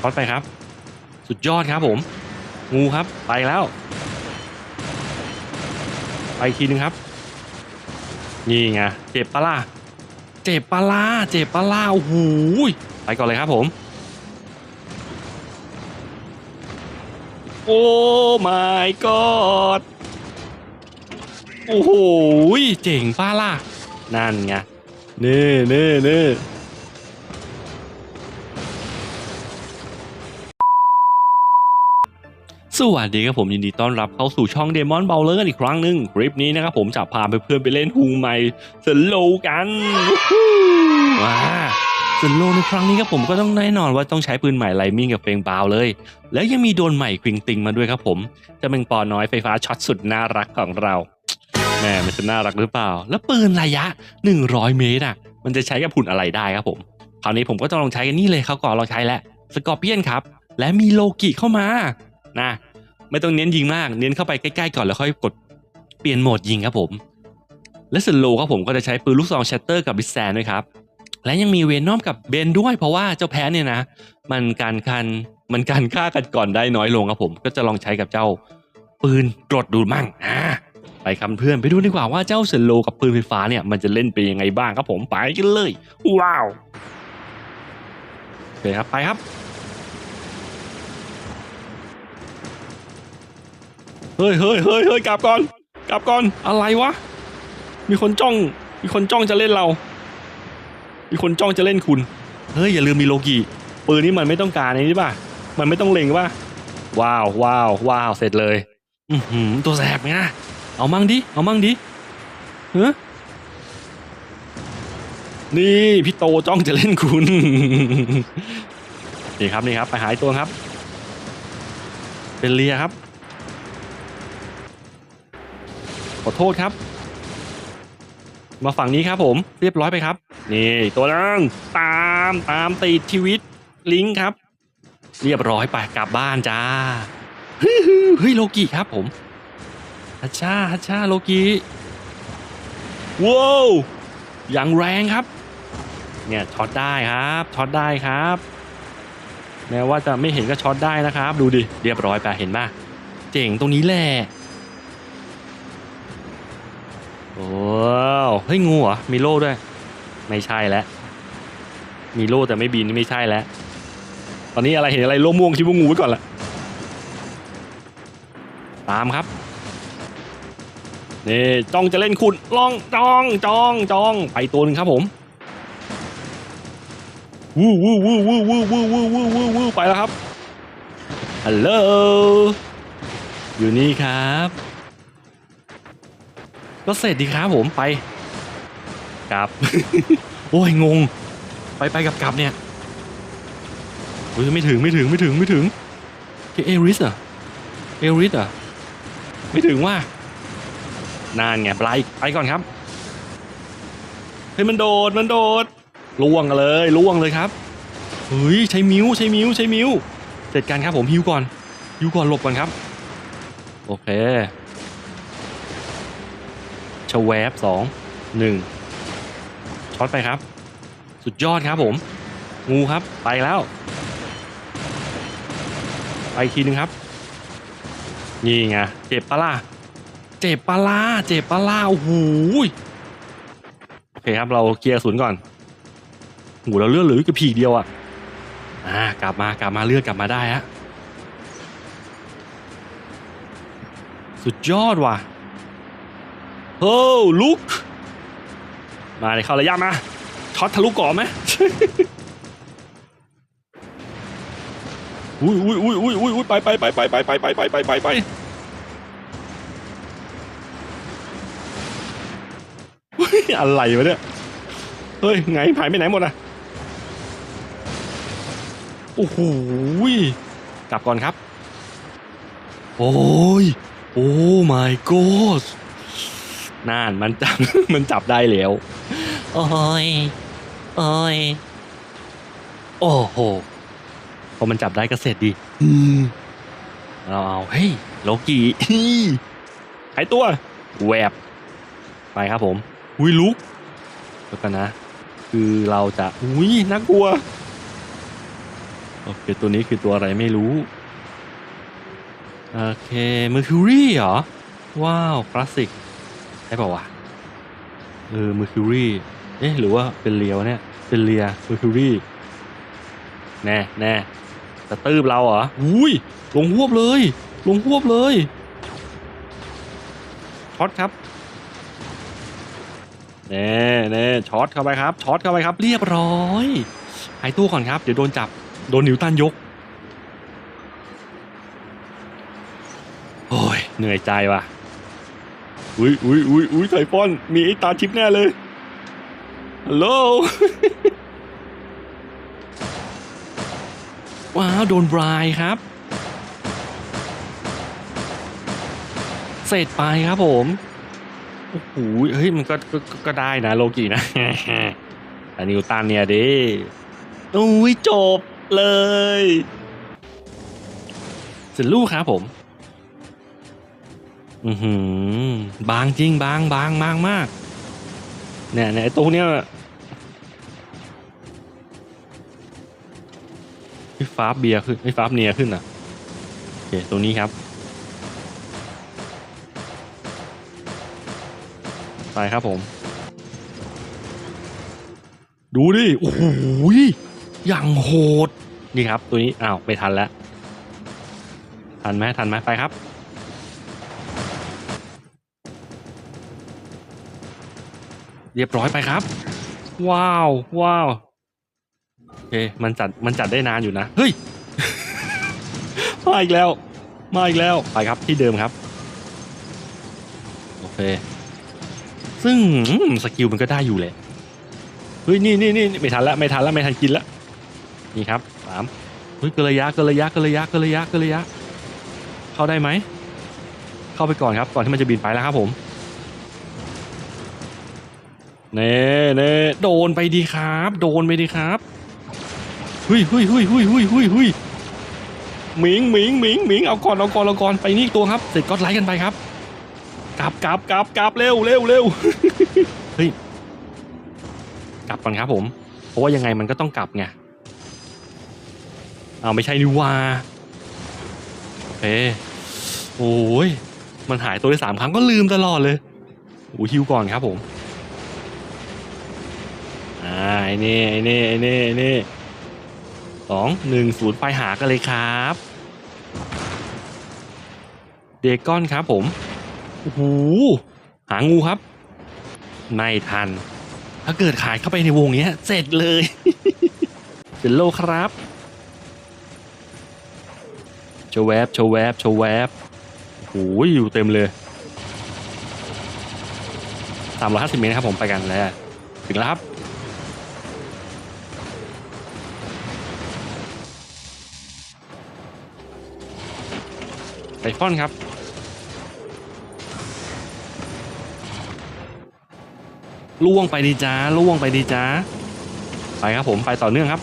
ช็อตไปครับ สุดยอดครับผม งูครับไปแล้ว ไปอีกทีนึงครับ นี่ไงเจ็บปะล่ะเจ็บปะล่ะเจ็บปะล่ะโอ้โหไปก่อนเลยครับผม โอ้ my god โอ้โหเจ๋งป้าล่ะ นั่นไงเนี่นี่นี่ สวัสดีครับผมยินดีต้อนรับเข้าสู่ช่องเดมอนเบลเลอร์อีกครั้งหนึ่งคลิปนี้นะครับผมจะพาเพื่อนๆไปเล่นฮูไมสโลกันว้าสโลในครั้งนี้ครับผมก็ต้องแน่นอนว่าต้องใช้ปืนใหม่ไลมิงกับเฟงบาวเลย แล้วยังมีโดนใหม่ควิงติงมาด้วยครับผมจะเป็นปอน้อยไฟฟ้าช็อตสุดน่ารักของเราแม่มันจะน่ารักหรือเปล่า แล้วปืนระยะ 100 เมตรอะมันจะใช้กับหุ่นอะไรได้ครับผมคราวนี้ผมก็จะลองใช้กันนี่เลยเขาก่อนลองใช้แล้วสกอร์เปียนครับ และมีโลกิเข้ามานะ ไม่ต้องเน้นยิงมาก เน้นเข้าไปใกล้ๆก่อนแล้วค่อยกดเปลี่ยนโหมดยิงครับผม และสโลครับผมก็จะใช้ปืนลูกซองแชตเตอร์กับบิสแซนด้วยครับ และยังมีเวนอมกับเบนด้วย เพราะว่าเจ้าแพ้เนี่ยนะ มันการคันมันการฆ่ากันก่อนได้น้อยลงครับผม ก็จะลองใช้กับเจ้าปืนกรดดูมั่งอ่าไปคำเพื่อนไปดูดีกว่าว่าเจ้าเซนโลกับปืนไฟฟ้าเนี่ยมันจะเล่นเป็นยังไงบ้างครับผมไปกันเลย ว้าวโอเคครับไปครับ เฮ้ยเฮ้ยเฮ้ยเฮ้ยกลับก่อน กลับก่อน อะไรวะ มีคนจ้อง มีคนจ้องจะเล่นเรา มีคนจ้องจะเล่นคุณ เฮ้ยอย่าลืมมีโลกิปืนนี้มันไม่ต้องการไอ้นี่ป่ะ มันไม่ต้องเล็งป่ะ ว้าวว้าวว้าวเสร็จเลย อือหือตัวแสบไงนะเอามั่งดิ เอามั่งดิเฮ้นี่พี่โตจ้องจะเล่นคุณ นี่ครับนี่ครับไปหายตัวครับ เป็นเลียครับ ขอโทษครับ มาฝั่งนี้ครับผม เรียบร้อยไปครับ นี่ตัวนึงตามตามติดชีวิตลิงครับ เรียบร้อยไปกลับบ้านจ้าเฮ้ยเฮ้ยโลกิครับผมฮัชชาฮัชชาโลกิว้าวอย่างแรงครับ เนี่ยช็อตได้ครับช็อตได้ครับ แม้ว่าจะไม่เห็นก็ช็อตได้นะครับ ดูดิเรียบร้อยไปเห็นป่ะเจ๋งตรงนี้แหละ ว้าวเฮ้ยงูเหรอมีโล่ด้วย ไม่ใช่แล้วมีโล่แต่ไม่บินนี่ไม่ใช่แล้ว ตอนนี้อะไรเห็นอะไรโล่ม่วงคิดว่างูไว้ก่อนละตามครับนี่จ้องจะเล่นคุณลองจ้องจ้องจ้องไปตัวหนึ่งครับผมวู้วู้วู้วู้วู้วู้วู้วู้วู้วู้ไปแล้วครับฮัลโหลอยู่นี่ครับ ก็เสร็จดีครับผมไปกลับ โอ้ยงง ไปไปกลับกลับเนี่ยโอ้ยไม่ถึงไม่ถึงไม่ถึงไม่ถึงเอริสอะเอริสอะไม่ถึงว่านานไงไปไปก่อนครับเฮ้ยมันโดดมันโดดล่วงเลยล่วงเลยครับเฮ้ยใช้มิวใช้มิวใช้มิวเสร็จกันครับผมฮิวก่อนฮิวก่อนหลบก่อนครับ โอเค ชวแวบสองหนึ่งช็อตไปครับ สุดยอดครับผม งูครับไปแล้ว ไปอีกทีนึงครับ นี่ไงเจ็บปะล่ะเจ็บปะล่าเจ็บปะล่าโอ้โหยโอเคครับเราเคลียร์ศูนย์ก่อนหูเราเลือดหลืออยู่แค่พีเดียวอะอ่ากลับมากลับมาเลือดกลับมาได้ฮะสุดยอดว่ะ โอ้ลุก มาเลยเข้าระยะมาช็อตทะลุก่อนไหมอุ้ยอุ้ยอุ้ยอุ้ยอุ้ยไปไปไปไปไปไปไปไปไปไปไปเฮ้ยอะไรวะเนี่ย เฮ้ย ไงหายไปไหนหมดอะ โอ้โหกลับก่อนครับ โอ้ย โอ้ my god น่านมันจับมันจับได้แล้ว โอ้ยโอ้ยโอ้โหพอมันจับได้ก็เสร็จดีอืมเราเอาเฮ้ยโลกิหายตัวแวบไปครับผมอุ้ยลุกเดี๋ยวกันนะ คือเราจะอุ้ยน่ากลัวโอเคตัวนี้คือตัวอะไรไม่รู้โอเค Mercury เหรอ ว้าวคลาสสิกใช่ป่าวะเออ Mercury เอ๊ะหรือว่าเป็นเลียวเนี่ย เป็นเลีย Mercury แน่แน่จะตืบเราเหรออุ้ยลงหวบเลย ลงหวบเลยช็อตครับแน่แน่ช็อตเข้าไปครับช็อตเข้าไปครับ เรียบร้อยหายตัวก่อนครับ เดี๋ยวโดนจับโดนนิวตันยกโอ้ยเหนื่อยใจว่ะ อุ้ยอุ้ยอุ้ยอุ้ยไทฟอน มีไอ้ตาชิปแน่เลย ฮัลโหล ว้าว โดนบรายครับ เสร็จไปครับผม โอ้โห เฮ้ย มันก็ก็ก็ก็ได้นะ โลกินะแต่นิวตันเนี่ยดิอุ้ย จบเลยเสร็จลูกครับผม อือหือบางจริงบางบางบางมากเนี่ยเนี่ยตัวเนี้ยไอ้ฟ้าเบียร์ขึ้นไอ้ฟ้าเนียขึ้นอะโอเคตัวนี้ครับไปครับผม ดูดิโอ้โหยอย่างโหดนี่ครับ ตัวนี้อ้าวไม่ทันแล้ว ทันไหมทันไหมไปครับ เรียบร้อยไปครับ ว้าว ว้าวโอเคมันจัดมันจัดได้นานอยู่นะ เฮ้ย มาอีกแล้ว มาอีกแล้ว ไปครับที่เดิมครับ โอเค ซึ่งสกิลมันก็ได้อยู่แหละเฮ้ยนี่นี่นี่ไม่ทันแล้วไม่ทันแล้วไม่ทันกินแล้วนี่ครับสามเฮ้ยกระยะกระยะกระยะกระยะกระยะ เข้าได้ไหม เข้าไปก่อนครับ ก่อนที่มันจะบินไปแล้วครับผม เน่เน่โดนไปดีครับ โดนไปดีครับหุยหุยหุยหุยหุยหุยหุยหมิงหมิงหมิงหมิงเอาก่อนเอาก่อนเอาก่อนไปนี่ตัวครับเสร็จก็ไลค์กันไปครับกลับกลับกลับกลับเร็วเร็วเร็วเฮ้ยกลับก่อนครับ ผมเพราะว่ายังไงมันก็ต้องกลับไงเอาไม่ใช่นิวาโอเคโอ้ยมันหายตัวได้สามครั้งก็ลืมตลอดเลยโอ้ฮิวก่อนครับผม ไอ้นี่ไอ้นี่ไอ้นี่ไอ้นี่สองหนึ่งศูนย์ไปหากันเลยครับ เดกอนครับผมโอ้โหหางูครับ ไม่ทัน ถ้าเกิดขายเข้าไปในวงเนี้ย เสร็จเลยเสร็จโลครับโชว์แวบโชว์แวบโชว์แวบโอ้โหอยู่เต็มเลยสามร้อยห้าสิบเมตรครับผมไปกันแล้วถึงแล้วครับ ฟอนครับล่วงไปดีจ้าล่วงไปดีจ้าไปครับผมไปต่อเนื่องครับ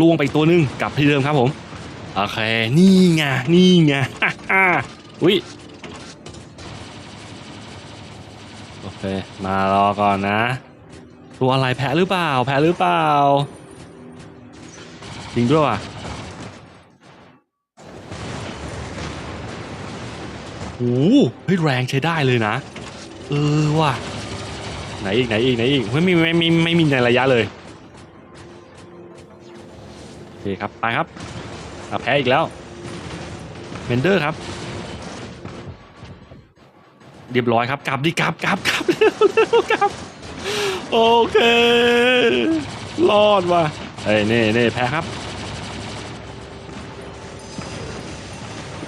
ล่วงไปตัวหนึงกลับที่เดิมครับผมโอเคนี่ไงนี่ไงอุ้ยโอเคมารอก่อนนะ ตัวอะไรแพ้หรือเปล่า แพ้หรือเปล่า ริงด้วยว่ะโอ้โหเฮ้ยแรงใช้ได้เลยนะ เออว่ะ ไหนอีกไหนอีกไหนอีกไม่มีไม่มีไม่มีในระยะเลยโอเคครับไปครับอแพ้อีกแล้วเมนเดอร์ครับ เรียบร้อยครับกลับดิกลับกลับกลับเร็วเร็วกลับโอเครอดว่ะเฮ้ยนี่นี่แพ้ครับ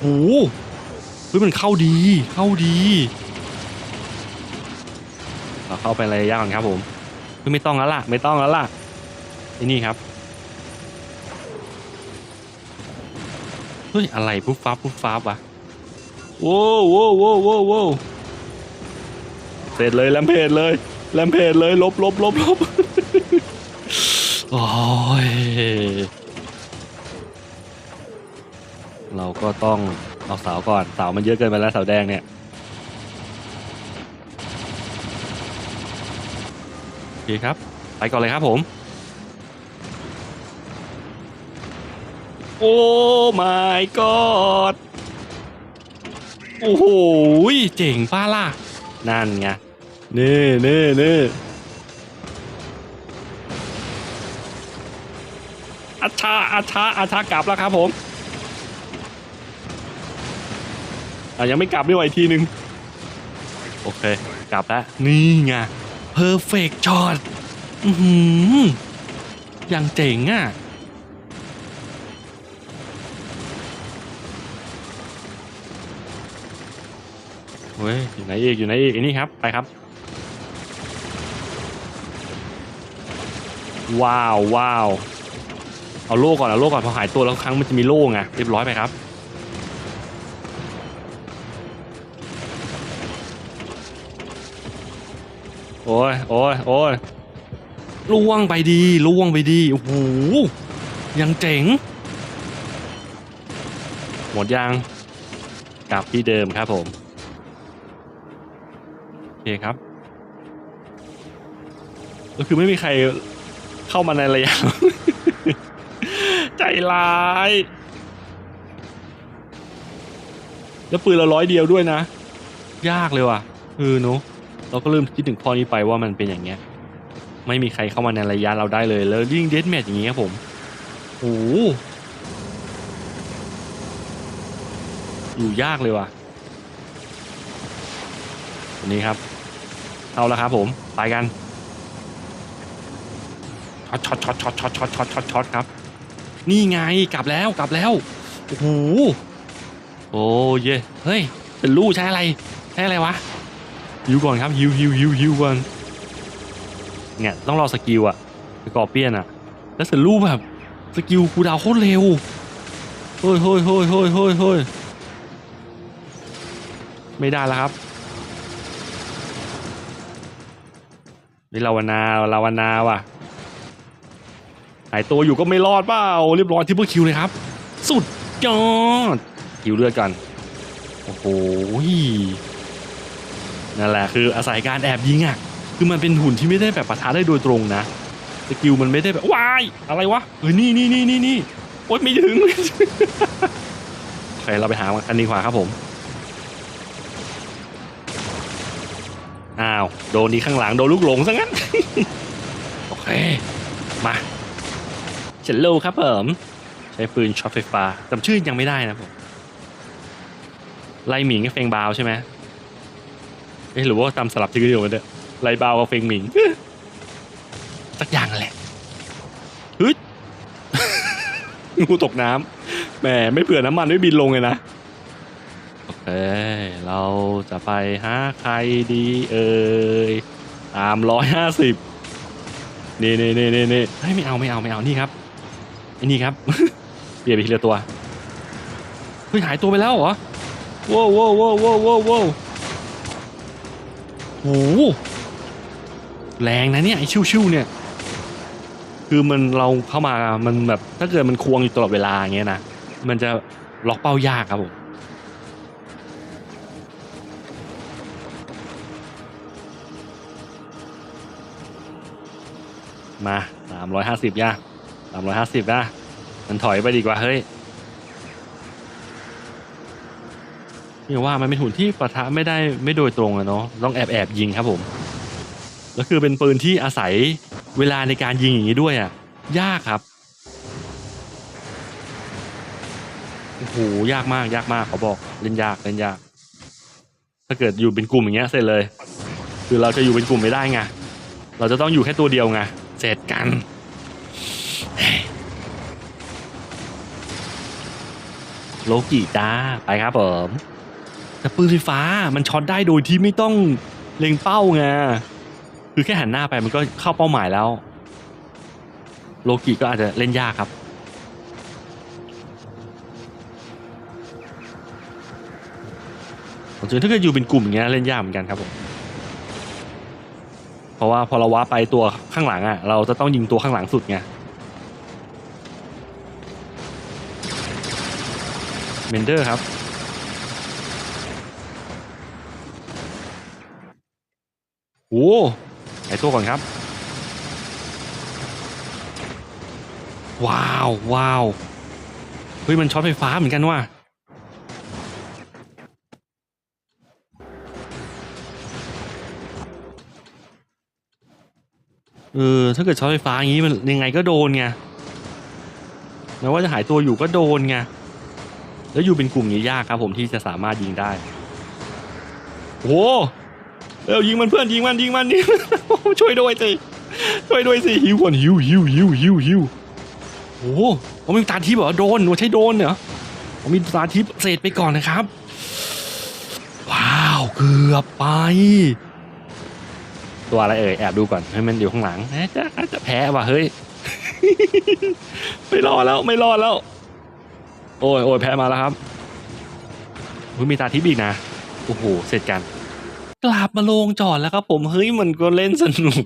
โอ้โหเฮ้ยมันเข้าดี เข้าดีเราเข้าไประยะก่อนครับผมไม่ต้องแล้วล่ะ ไม่ต้องแล้วล่ะไอ้นี่ครับเฮ้ยอะไรปุ๊บฟ้าปุ๊บฟ้าวะโว้โว้โว้โว้โว้เสร็จเลยแลมเพจเลยแลมเพจเลยลบลบลบลบโอ้ย เราก็ต้องเอาเสาก่อนเสามันเยอะเกินไปแล้วเสาแดงเนี่ยโอเคครับ ไปก่อนเลยครับผม โอ้ my god โอ้โหเจ๋งป้าล่ะ นั่นไงนี่นี่นี่อาชาอาชาอาชากลับแล้วครับผม อะยังไม่กลับด้วยอีกทีนึง โอเค กลับแล้ว นี่ไง perfect shot อือหือยังเจ๋งอะเฮ้ยอยู่ไหนอีกอยู่ไหนอีกไอ้นี่ครับ ไปครับ ว้าวว้าวเอาโล่ก่อนเอาโล่ก่อนพอหายตัวแล้วครั้งมันจะมีโล่ไงเรียบร้อยไปครับ โอ้ยโอ้ยโอ้ยล่วงไปดีล่วงไปดีโอ้โหยังเจ๋ง หมดยังกลับที่เดิมครับผมโอเคครับก็คือไม่มีใครเข้ามาในระยะใจร้าย แล้วปืนเราร้อยเดียวด้วยนะ ยากเลยว่ะเออเนอะ เราก็เริ่มคิดถึงข้อนี้ไปว่ามันเป็นอย่างเงี้ย ไม่มีใครเข้ามาในระยะเราได้เลยแล้วยิ่งเดสแมทอย่างเงี้ยครับผมโอ้โหอยู่ยากเลยว่ะอันนี้ครับ เอาละครับผม ไปกันช็อตช็อตช็อตช็อตช็อตช็อตช็อตช็อตช็อตครับ นี่ไงกลับแล้วกลับแล้วโอ้โหโอ้เย่เฮ้ยเป็นลู่ใช้อะไรใช้อะไรวะ ฮิวก่อนครับฮิวฮิวฮิวฮิวก่อนเนี่ยต้องรอสกิลอะสกอร์เปียนอะแล้วเสร็จลู่แบบสกิลกูดาวโคตรเร็วเฮ้ยเฮ้ยเฮ้ยเฮ้ยเฮ้ยเฮ้ยไม่ได้แล้วครับนี่ลาวนาลาวนาว่ะหายตัวอยู่ก็ไม่รอดเปล่าเรียบร้อยทิปเปิลคิวเลยครับ สุดยอดคิวเลือดกัน โอ้โห นั่นแหละคืออาศัยการแอบยิงอะคือมันเป็นหุ่นที่ไม่ได้แบบปะทะได้โดยตรงนะสกิลมันไม่ได้แบบวายอะไรวะเฮ้ยนี่นี่นี่นี่นี่โอ๊ยไม่ถึงโอเคเราไปหากันดีกว่าครับผมอ้าวโดนนี้ข้างหลังโดนลูกหลงซะงั้นโอเคมาเฉลโลครับผมใช้ปืนช็อตไฟฟ้าจำชื่อยังไม่ได้นะผมไล่หมิงกับเฟงบาวใช่ไหม เอ๊ะหรือว่าตามสลับชื่ออยู่กันเนี่ยไลบาวกับเฟงหมิงสักอย่างแหละฮึดงูตกน้ำแหมไม่เผื่อน้ำมันไม่บินลงเลยนะโอเคเราจะไปหาใครดีเอ่ยตามร้อยห้าสิบนี่นี่นี่นี่นี่เฮ้ยไม่เอาไม่เอาไม่เอานี่ครับไอ้นี่ครับเปลี่ยนไปทีละตัวเฮ้ยหายตัวไปแล้วเหรอว้าวว้าวว้าวว้าวว้าว โหแรงนะเนี่ยไอชิวชิวๆเนี่ย คือมันเราเข้ามามันแบบถ้าเกิดมันควงอยู่ตลอดเวลาอย่างเงี้ยนะมันจะล็อกเป้ายากครับผมมาสามร้อยห้าสิบย่าสามร้อยห้าสิบนะมันถอยไปดีกว่าเฮ้ย นี่ว่ามันเป็นหุ่นที่ปะทะไม่ได้ไม่โดยตรงอะเนาะต้องแอบแอบยิงครับผมแล้วคือเป็นปืนที่อาศัยเวลาในการยิงอย่างนี้ด้วยอะยากครับโอ้โหยากมากยากมากเขาบอกเล่นยากเล่นยาก ถ้าเกิดอยู่เป็นกลุ่มอย่างเงี้ยเสร็จเลย คือเราจะอยู่เป็นกลุ่มไม่ได้ไงเราจะต้องอยู่แค่ตัวเดียวไงเสร็จกันโลกิจ้าไปครับผม แต่ปืนไฟฟ้ามันช็อตได้โดยที่ไม่ต้องเล็งเป้าไงคือแค่หันหน้าไปมันก็เข้าเป้าหมายแล้ว โลกิก็อาจจะเล่นยากครับผมถ้าเกิดอยู่เป็นกลุ่มอย่างเงี้ยเล่นยากเหมือนกันครับผมเพราะว่าพอเราว้าไปตัวข้างหลังอะ เราจะต้องยิงตัวข้างหลังสุดไงเมนเดอร์ครับ โอ้ไอตัวก่อนครับ ว้าวว้าวเฮ้ยมันช็อตไฟฟ้าเหมือนกันว่ะเออถ้าเกิดช็อตไฟฟ้าอย่างนี้มันยังไงก็โดนไงแม้ว่าจะหายตัวอยู่ก็โดนไงแล้วอยู่เป็นกลุ่มนี้ยากครับผมที่จะสามารถยิงได้โอ้ เร็วยิงมันเพื่อนยิงมันยิงมันยิงช่วยด้วยสิช่วยด้วยสิหิวก่อนหิวหิวหิวหิวหิวโอ้ผมมีตาทิพย์เหรอโดนว่าใช่โดนเหรอผมมีตาทิพย์เสร็จไปก่อนนะครับ ว้าวเกือบไป ตัวอะไรเอ่ยแอบดูก่อนให้มันอยู่ข้างหลังน่าจะจะแพ้ว่ะเฮ้ยไม่รอดแล้วไม่รอดแล้ว โอ้ยโอ้ยแพ้มาแล้วครับอุ๊ยมีตาทิพย์อีกนะโอ้โหเสร็จกัน กลับมาลงจอดแล้วครับผมเฮ้ยมันก็เล่นสนุก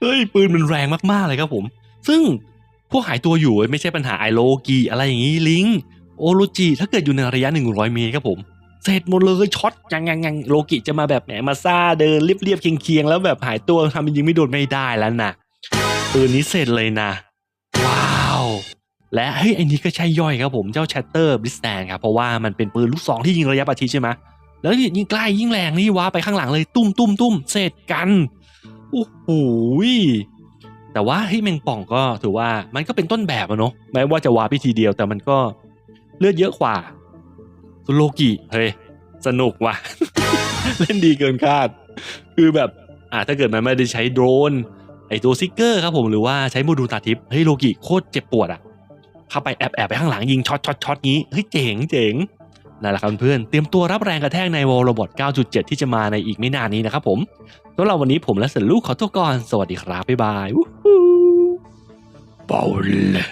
เฮ้ยปืนมันแรงมากๆเลยครับผม ซึ่งพวกหายตัวอยู่ไม่ใช่ปัญหาไอโลกีอะไรอย่างนี้ลิงโอโรจิถ้าเกิดอยู่ในระยะ 100 เมตรครับผม เสร็จหมดเลยช็อตยังยังยังโลกิจะมาแบบแหมมาซ่าเดินเรียบเรียบๆเคียงเคียงๆแล้วแบบหายตัวทำเป็นยิงไม่โดนไม่ได้แล้วนะปืนนี้เสร็จเลยนะว้าว และเฮ้ยไอ้นี้ก็ใช่ย่อยครับผมเจ้าแชตเตอร์บลิสแตนครับเพราะว่ามันเป็นปืนลูกซองที่ยิงระยะประชิดใช่ไหม แล้วยิ่งใกล้ยิ่งแรงนี่ว้าไปข้างหลังเลยตุ้มตุ้มตุ้มเสร็จกันโอ้โหแต่ว่าเฮ้ยแมงป่องก็ถือว่ามันก็เป็นต้นแบบอะเนาะแม้ว่าจะวาพิธีเดียวแต่มันก็เลือดเยอะกว่าสุโลกิเฮ้ยสนุกว่ะ เล่นดีเกินคาด คือแบบอ่าถ้าเกิดมันไม่ได้ใช้โดรนไอตัวซิกเกอร์ครับผมหรือว่าใช้โมดูลตาทิพย์เฮ้ยโลกิโคตรเจ็บปวดอะเข้าไปแอบแอบไปข้างหลังยิงช็อตช็อตช็อตงี้เฮ้ยเจ๋งเจ๋ง นั่นแหละครับเพื่อนเตรียมตัวรับแรงกระแทกในวอลโรบอท9.7 ที่จะมาในอีกไม่นานนี้นะครับผมสำหรับวันนี้ผมและเสร็จลูกขอตัวก่อน สวัสดีครับ บ๊ายบายวู้ฮู้เบาเลย